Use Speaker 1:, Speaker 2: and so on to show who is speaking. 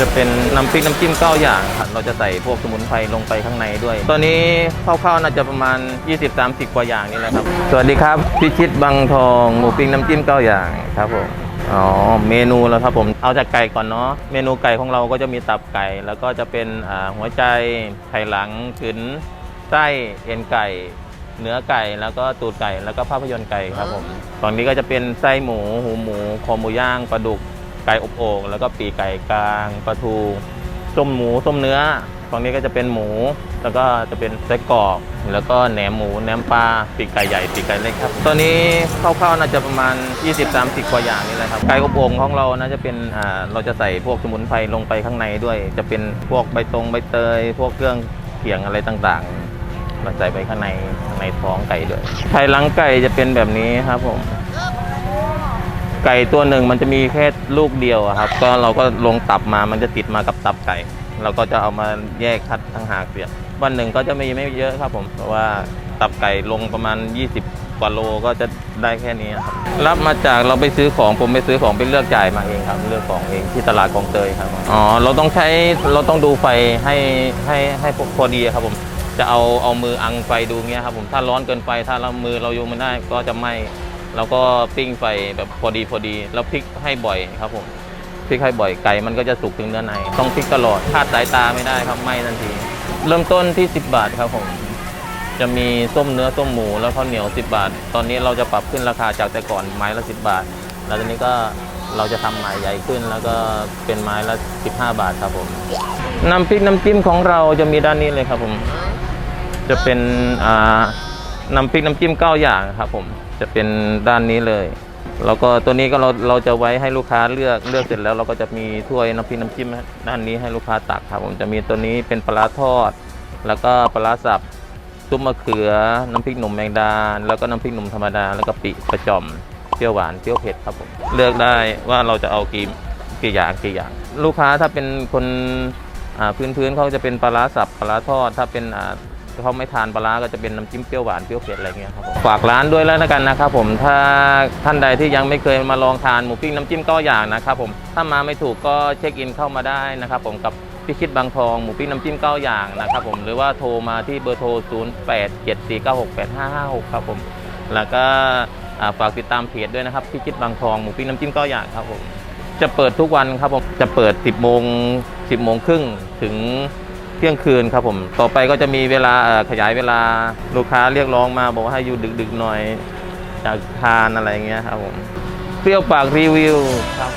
Speaker 1: จะเป็นน้ำพริกน้ำจิ้มเก้าอย่างครับเราจะใส่พวกสมุนไพรลงไปข้างในด้วย ตอนนี้คร่าวๆน่าจะประมาณ 20-30 กว่าอย่างนี่แหละครับ สวัสดีครับพิชิตบางทองหมูปิ้งน้ำจิ้มเก้าอย่างครับผมอ๋อเมนูแล้วครับผมเอาจากไก่ก่อนเนาะเมนูไก่ของเราก็จะมีตับไก่ แล้วก็จะเป็นหัวใจไข่หลังขืนไส้เอ็นไก่ เนื้อไก่แล้วก็ตูดไก่แล้วก็ภาพยนตร์ไก่ครับผมฝั่งนี้ก็จะเป็นไส้หมูหูหมูคอหมูย่างปลาดุก ไก่อบโอ่งแล้วก็ปีกไก่กลางปลาทูส้มหมูส้มเนื้อฝั่งนี้ก็จะเป็นหมู แล้วก็จะเป็นไส้กรอกแล้วก็แหนมหมูแหนมปลาปีกไก่ใหญ่ปีกไก่เล็กครับตอนนี้คร่าวๆน่าจะประมาณ 20-30 กว่าอย่างนี่แหละครับไก่อบโอ่งของเราน่าจะเป็นอ่าเราจะใส่พวกสมุนไพรลงไปข้างในด้วย จะเป็นพวกใบตรงใบเตย พวกเครื่องเคียงอะไรต่างๆเราใส่ไปข้างในข้างในท้องไก่ด้วยไข่หลังไก่จะเป็นแบบนี้ครับผม ไก่ตัวหนึ่งมันจะมีแค่ลูกเดียวครับ ก็เราก็ลงตับมามันจะติดมากับตับไก่ เราก็จะเอามาแยกคัดทั้งหากเสียวันหนึ่งก็จะไม่ไม่เยอะครับผมเพราะว่าตับไก่ลงประมาณ 20กว่าโลก็จะได้แค่นี้ครับรับมาจากเราไปซื้อของผมไปซื้อของไปเลือกจ่ายมาเองครับ เลือกของเองที่ตลาดกองเตยครับอ๋อเราต้องใช้เราต้องดูไฟให้ให้ให้พอดีครับผมจะเอาเอามืออังไฟดูเงี้ยครับผมถ้าร้อนเกินไฟถ้าเรามือเราโยงไม่ได้ก็จะไหม้ เราก็ปิ้งไฟแบบพอดีพอดี แล้วพลิกให้บ่อยครับผมพลิกให้บ่อยไก่มันก็จะสุกถึงเนื้อใน ต้องพลิกตลอดคาดสายตาไม่ได้ครับไหม้ทันที เริ่มต้นที่ 10 บาทครับผมจะมีส้มเนื้อส้มหมูแล้วข้าวเหนียว 10 บาท ตอนนี้เราจะปรับขึ้นราคาจากแต่ก่อนไม้ละ 10 บาท แล้วตอนนี้ก็เราจะทำไม้ใหญ่ขึ้นแล้วก็เป็นไม้ละ 15 บาทครับผมน้ำพริกน้ำจิ้มของเราจะมีด้านนี้เลยครับผม จะเป็นอ่า น้ำพริกน้ำจิ้มเก้าอย่างครับผมจะเป็นด้านนี้เลย แล้วก็ตัวนี้ก็เราเราจะไว้ให้ลูกค้าเลือกเลือกเสร็จแล้วเราก็จะมีถ้วยน้ำพริกน้ำจิ้มด้านนี้ให้ลูกค้าตักครับผมจะมีตัวนี้เป็นปลาทอด แล้วก็ปลาสับซุปมะเขือ น้ำพริกหนุ่มแมงดา แล้วก็น้ำพริกหนุ่มธรรมดา แล้วก็ปิประจอมเปรี้ยวหวานเปรี้ยวเผ็ดครับผมเลือกได้ว่าเราจะเอากี่กี่อย่างกี่อย่าง ลูกค้าถ้าเป็นคนพื้นๆเขาจะเป็นปลาสับปลาทอด ถ้าเป็น อ่าเขาไม่ทานปลาร้าก็จะเป็นน้ำจิ้มเปรี้ยวหวานเปรี้ยวเผ็ดอะไรเงี้ยครับผมฝากร้านด้วยแล้วกันนะครับผมถ้าท่านใดที่ยังไม่เคยมาลองทานหมูปิ้งน้ำจิ้มก้าอย่างนะครับผมถ้ามาไม่ถูกก็เช็คอินเข้ามาได้นะครับผมกับพิชิตบางทองหมูปิ้งน้ำจิ้มเก้าอย่างนะครับผมหรือว่าโทรมาที่เบอร์โทร 0 8 7 4 9 6 8 5 5 6 ครับผม แล้วก็ฝากติดตามเพจด้วยนะครับพิชิตบางทองหมูปิ้งน้ำจิ้มเก้าอย่างครับผมจะเปิดทุกวันครับผมจะเปิด 10โมง10โมงครึ่งถึง เที่ยงคืนครับผม ต่อไปก็จะมีเวลาขยายเวลาลูกค้าเรียกร้องมา บอกว่าให้อยู่ดึกๆหน่อยจากทานอะไรเงี้ยครับผม เปรี้ยวปากรีวิวครับ